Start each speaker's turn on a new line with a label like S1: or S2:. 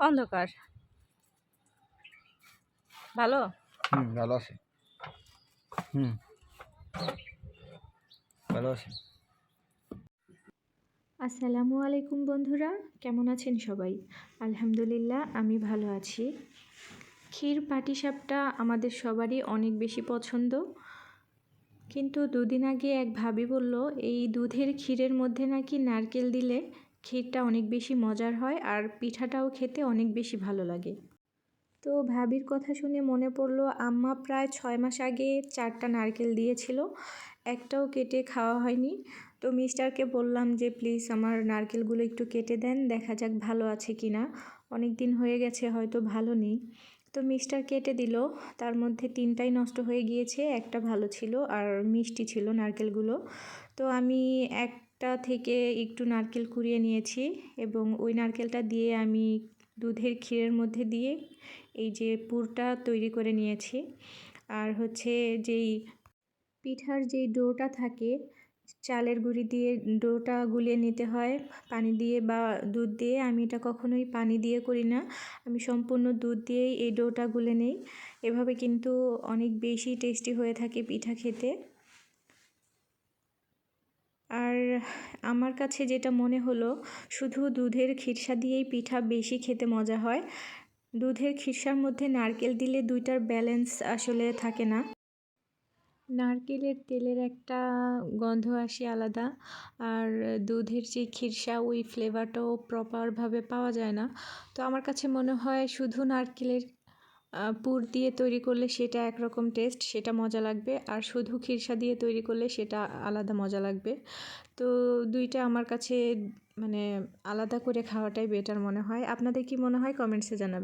S1: অন্ধকার। ভালো?
S2: হুম ভালো আছে। হুম। ভালো আছে।
S3: আসসালামু আলাইকুম বন্ধুরা, কেমন আছেন সবাই? আলহামদুলিল্লাহ, আমি ভালো আছি। ক্ষীর পাটিসাপটা আমাদের সবারই অনেক বেশি পছন্দ। কিন্তু দুদিন আগে এক ভাবি বলল, এই দুধের ক্ষীরের মধ্যে নাকি নারকেল দিলে ক্ষীরটা অনেক বেশি মজার হয় আর পিঠাটাও খেতে অনেক বেশি ভালো লাগে। তো ভাবির কথা শুনে মনে পড়ল, আম্মা প্রায় ছয় মাস আগে চারটা নারকেল দিয়েছিল, একটাও কেটে খাওয়া হয়নি। তো মিস্টারকে বললাম যে, প্লিজ আমার নারকেলগুলো একটু কেটে দেন, দেখা যাক ভালো আছে কি না। অনেক দিন হয়ে গেছে, হয়তো ভালো নেই। তো মিস্টার কেটে দিল। তার মধ্যে তিনটাই নষ্ট হয়ে গিয়েছে, একটা ভালো ছিল আর মিষ্টি ছিল নারকেলগুলো। তো আমি একটা থেকে একটু নারকেল কুড়িয়ে নিয়েছি এবং ওই নারকেলটা দিয়ে আমি দুধের ক্ষীরের মধ্যে দিয়ে এই যে পুরটা তৈরি করে নিয়েছি। আর হচ্ছে যেই পিঠার যেই ডোটা থাকে চালের গুঁড়ি দিয়ে ডোটা গুলিয়ে নিতে হয়, পানি দিয়ে বা দুধ দিয়ে। আমি এটা কখনোই পানি দিয়ে করি না। আমি সম্পূর্ণ দুধ দিয়েই এই ডোটা গুলে নেই। এভাবে কিন্তু অনেক বেশি টেস্টি হয়ে থাকে পিঠা খেতে। আর আমার কাছে যেটা মনে হলো, শুধু দুধের খিরসা দিয়েই পিঠা বেশি খেতে মজা হয়। দুধের খিরসার মধ্যে নারকেল দিলে দুইটার ব্যালেন্স আসলে থাকে না। নারকেলের তেলের একটা গন্ধ আসে আলাদা। আর দুধের যে খিরসা, ওই ফ্লেভারটাও প্রপারভাবে পাওয়া যায় না। তো আমার কাছে মনে হয় শুধু নারকেলের পুর দিয়ে তৈরি করলে সেটা একরকম টেস্ট সেটা মজা লাগবে। আর শুধু খিরসা দিয়ে তৈরি করলে সেটা আলাদা মজা লাগবে। তো দুইটা আমার কাছে মানে আলাদা করে খাওয়াটাই বেটার মনে হয়। আপনাদের কি মনে হয়? কমেন্টসে জানাবেন।